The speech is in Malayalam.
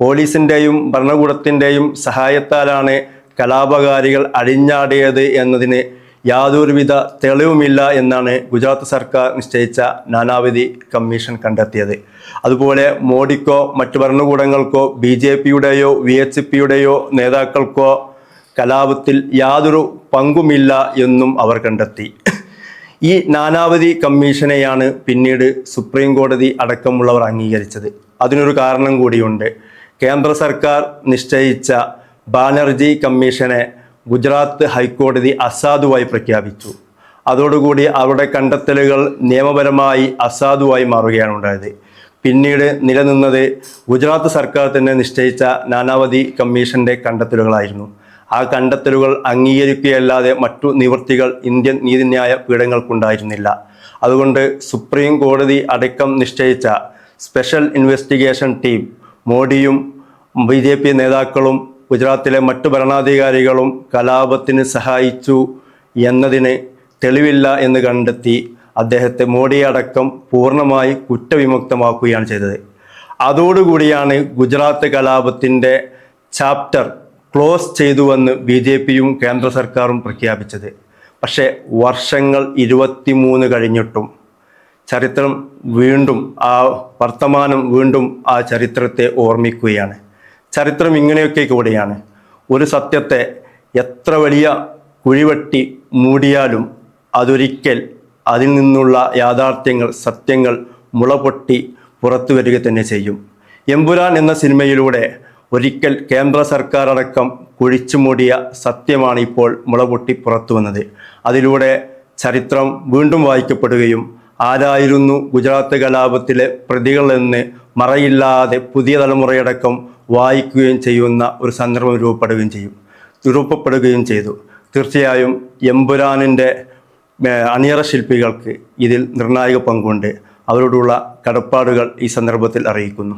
പോലീസിന്റെയും ഭരണകൂടത്തിന്റെയും സഹായത്താലാണ് കലാപകാരികൾ അഴിഞ്ഞാടിയത് എന്നതിന് യാതൊരുവിധ തെളിവുമില്ല എന്നാണ് ഗുജറാത്ത് സർക്കാർ നിശ്ചയിച്ച നാനാവധി കമ്മീഷൻ കണ്ടെത്തിയത്. അതുപോലെ മോഡിക്കോ മറ്റു ഭരണകൂടങ്ങൾക്കോ ബി ജെ പിയുടെയോ വി എച്ച് പിയുടെയോ നേതാക്കൾക്കോ കലാപത്തിൽ യാതൊരു പങ്കുമില്ല എന്നും അവർ കണ്ടെത്തി. ഈ നാനാവധി കമ്മീഷനെയാണ് പിന്നീട് സുപ്രീം കോടതി അടക്കമുള്ളവർ അംഗീകരിച്ചത്. അതിനൊരു കാരണം കൂടിയുണ്ട്. കേന്ദ്ര സർക്കാർ നിശ്ചയിച്ച ബാനർജി കമ്മീഷനെ ഗുജറാത്ത് ഹൈക്കോടതി അസാധുവായി പ്രഖ്യാപിച്ചു. അതോടുകൂടി അവരുടെ കണ്ടെത്തലുകൾ നിയമപരമായി അസാധുവായി മാറുകയാണ് ഉണ്ടായത്. പിന്നീട് നിലനിന്നത് ഗുജറാത്ത് സർക്കാർ തന്നെ നിശ്ചയിച്ച നാനാവധി കമ്മീഷന്റെ കണ്ടെത്തലുകളായിരുന്നു. ആ കണ്ടെത്തലുകൾ അംഗീകരിക്കുകയല്ലാതെ മറ്റു നിവൃത്തികൾ ഇന്ത്യൻ നീതിന്യായ പീഠങ്ങൾക്കുണ്ടായിരുന്നില്ല. അതുകൊണ്ട് സുപ്രീം കോടതി അടക്കം നിശ്ചയിച്ച സ്പെഷ്യൽ ഇൻവെസ്റ്റിഗേഷൻ ടീം മോഡിയും ബി ജെ പി നേതാക്കളും ഗുജറാത്തിലെ മറ്റു ഭരണാധികാരികളും കലാപത്തിന് സഹായിച്ചു എന്നതിന് തെളിവില്ല എന്ന് കണ്ടെത്തി അദ്ദേഹത്തെ മോഡിയടക്കം പൂർണമായി കുറ്റവിമുക്തമാക്കുകയാണ് ചെയ്തത്. അതോടുകൂടിയാണ് ഗുജറാത്ത് കലാപത്തിന്റെ ചാപ്റ്റർ ക്ലോസ് ചെയ്തുവെന്ന് ബി ജെ പിയും കേന്ദ്ര സർക്കാരും പ്രഖ്യാപിച്ചത്. പക്ഷേ വർഷങ്ങൾ ഇരുപത്തിമൂന്ന് കഴിഞ്ഞിട്ടും ചരിത്രം വീണ്ടും ആ വർത്തമാനം വീണ്ടും ആ ചരിത്രത്തെ ഓർമ്മിക്കുകയാണ്. ചരിത്രം ഇങ്ങനെയൊക്കെ കൂടിയാണ്. ഒരു സത്യത്തെ എത്ര വലിയ കുഴിവെട്ടി മൂടിയാലും അതൊരിക്കൽ അതിൽ നിന്നുള്ള യാഥാർത്ഥ്യങ്ങൾ സത്യങ്ങൾ മുളപൊട്ടി പുറത്തു വരിക തന്നെ ചെയ്യും. എമ്പുരാൻ എന്ന സിനിമയിലൂടെ ഒരിക്കൽ കേന്ദ്ര സർക്കാർ അടക്കം കുഴിച്ചു മൂടിയ സത്യമാണ് ഇപ്പോൾ മുളപൊട്ടി പുറത്തു വന്നത്. അതിലൂടെ ചരിത്രം വീണ്ടും വായിക്കപ്പെടുകയും ആരായിരുന്നു ഗുജറാത്ത് കലാപത്തിലെ പ്രതികളെന്ന് മറയില്ലാതെ പുതിയ തലമുറയടക്കം വായിക്കുകയും ചെയ്യുന്ന ഒരു സന്ദർഭം രൂപപ്പെടുകയും ചെയ്യും രൂപപ്പെടുകയും ചെയ്തു. തീർച്ചയായും എമ്പുരാനിന്റെ അണിയറ ശില്പികൾക്ക് ഇതിൽ നിർണായക പങ്കുണ്ട്. അവരോടുള്ള കടപ്പാടുകൾ ഈ സന്ദർഭത്തിൽ അറിയിക്കുന്നു.